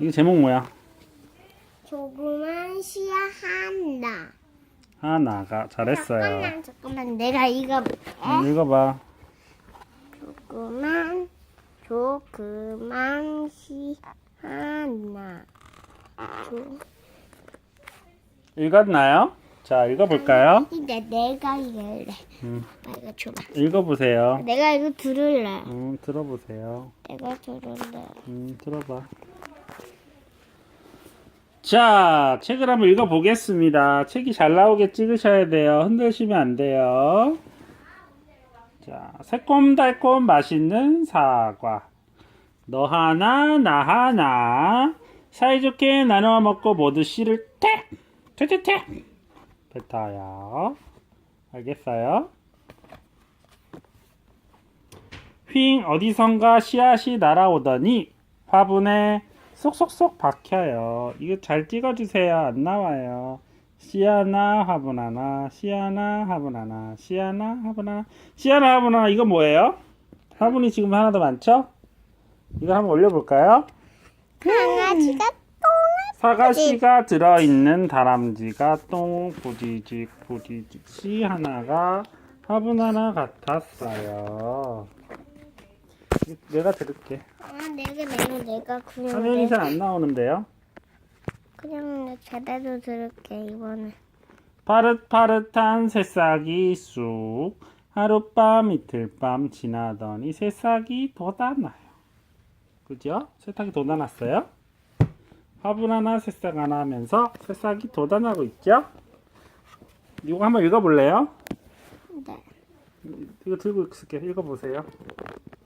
이게 제목 뭐야? 조그만 시야 하나. 하나가 잘했어요. 잠깐만, 잠깐만. 내가 이거 음, 읽어봐. 조그만, 조그만 시 하나. 조... 읽었나요? 자, 읽어볼까요? 이제 내가 이거 할래. 음, 아, 이거 줘봐. 읽어보세요. 내가 이거 들을래. 음, 들어보세요. 내가 들을래. 음, 들어봐. 자, 책을 한번 읽어보겠습니다. 책이 잘 나오게 찍으셔야 돼요. 흔드시면 안 돼요. 자, 새콤달콤 맛있는 사과. 너 하나, 나 하나. 사이좋게 나눠 먹고 모두 씨를 태! 퇴퇴퇴! 뱉어요. 알겠어요? 휙 어디선가 씨앗이 날아오더니 화분에 쏙쏙쏙 박혀요. 이거 잘 찍어주세요. 안 나와요. 씨 하나, 화분 하나, 씨 하나, 화분 하나, 씨 하나, 화분 하나, 씨 하나, 화분 하나. 이거 뭐예요? 화분이 지금 하나 더 많죠? 이거 한번 올려볼까요? 강아지가 사과씨가 들어있는 다람쥐가 똥 부지직 부지직 씨 하나가 화분 하나 같았어요. 내가 들을게. 아, 내가 내가 내가 그냥 화면이 내, 잘안 나오는데요. 그냥 제대로 들을게 이번에. 파릇파릇한 새싹이 쑥 하룻밤 이틀밤 지나더니 새싹이 돋아나요. 그죠? 새싹이 돋아났어요? 화분 하나 새싹 하나 하면서 새싹이 돋아나고 있죠? 이거 한번 읽어볼래요? 네. 이거 들고 있을게 읽어보세요.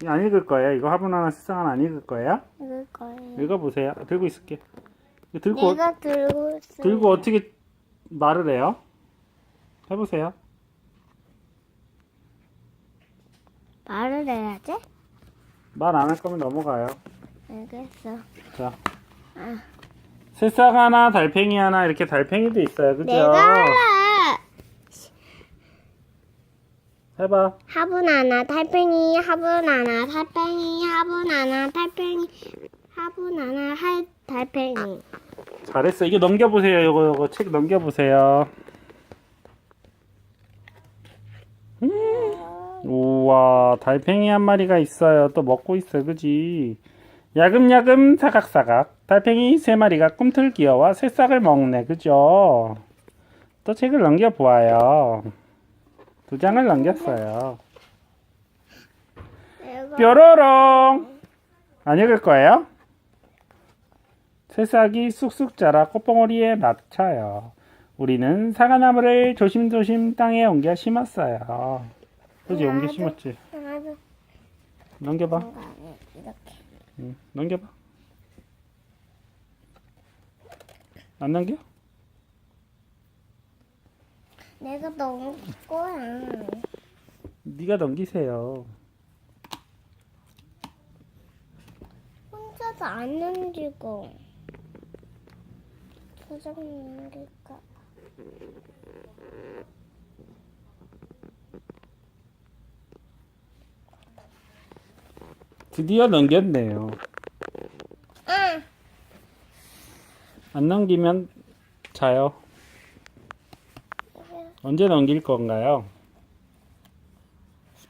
안 읽을 거예요. 이거 화분 하나 새싹 하나 안 읽을 거예요. 읽을 거예요. 읽어보세요. 들고 있을게. 이거 들고 내가 들고 있어. 들고 어떻게 말을 해요? 해보세요. 말을 해야지. 말 안 할 거면 넘어가요. 알겠어. 자. 아. 새싹 하나, 달팽이 하나, 이렇게 달팽이도 있어요. 그죠? 내가. 해봐. 화분 하나, 달팽이, 화분 하나, 달팽이, 화분 하나, 달팽이, 화분 하나, 할 달팽이. 잘했어. 이거 넘겨보세요. 요거, 요거 책 넘겨보세요. 음. 우와, 달팽이 한 마리가 있어요. 또 먹고 있어요. 그지? 야금야금 사각사각. 달팽이 세 마리가 꿈틀 기어와 새싹을 먹네. 그죠? 또 책을 넘겨보아요. 두 장을 넘겼어요. 뾰로롱. 안 읽을 거예요? 새싹이 쑥쑥 자라 꽃봉오리에 맞춰요. 우리는 사과나무를 조심조심 땅에 옮겨 심었어요. 그지? 옮겨. 심었지. 하나도 넘겨봐. 이렇게. 응, 넘겨봐. 안 넘겨? 내가 넘을 거야. 네가 넘기세요. 혼자서 안 넘기고. 도장 넘길까? 드디어 넘겼네요. 응. 안 넘기면 자요. 언제 넘길 건가요?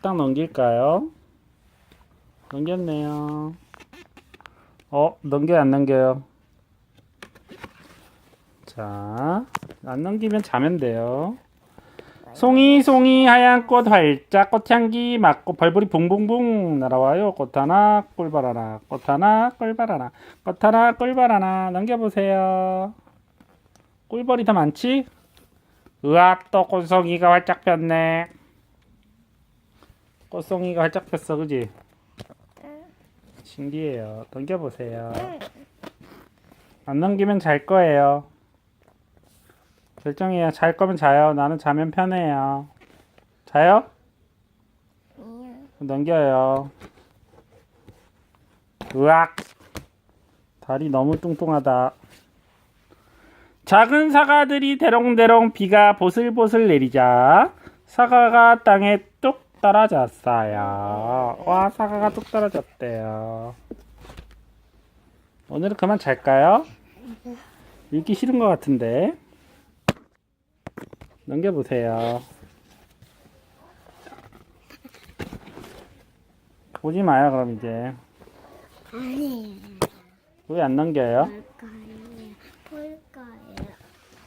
딱 넘길까요? 넘겼네요. 어, 넘겨요, 안 넘겨요? 자, 안 넘기면 자면 돼요. 송이, 송이, 하얀 꽃 활짝, 꽃향기 맡고 벌벌이 붕붕붕 날아와요. 꽃 하나, 꿀벌 하나, 꽃 하나, 꿀벌 하나, 꽃 하나, 꿀벌 하나. 넘겨보세요. 꿀벌이 더 많지? 으악, 또 꽃송이가 활짝 폈네. 꽃송이가 활짝 폈어, 그지? 신기해요. 넘겨보세요. 안 넘기면 잘 거예요. 결정해요. 잘 거면 자요. 나는 자면 편해요. 자요? 넘겨요. 으악! 다리 너무 뚱뚱하다. 작은 사과들이 대롱대롱 비가 보슬보슬 내리자 사과가 땅에 뚝 떨어졌어요. 와, 사과가 뚝 떨어졌대요. 오늘은 그만 잘까요? 읽기 싫은 것 같은데. 넘겨보세요. 보지 마요, 그럼 이제. 아니에요. 왜안 넘겨요? 볼 거예요.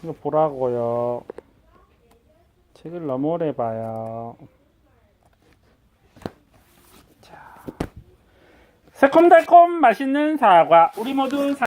이거 보라고요. 책을 너무 오래 봐요. 자. 새콤달콤 맛있는 사과. 우리 모두 사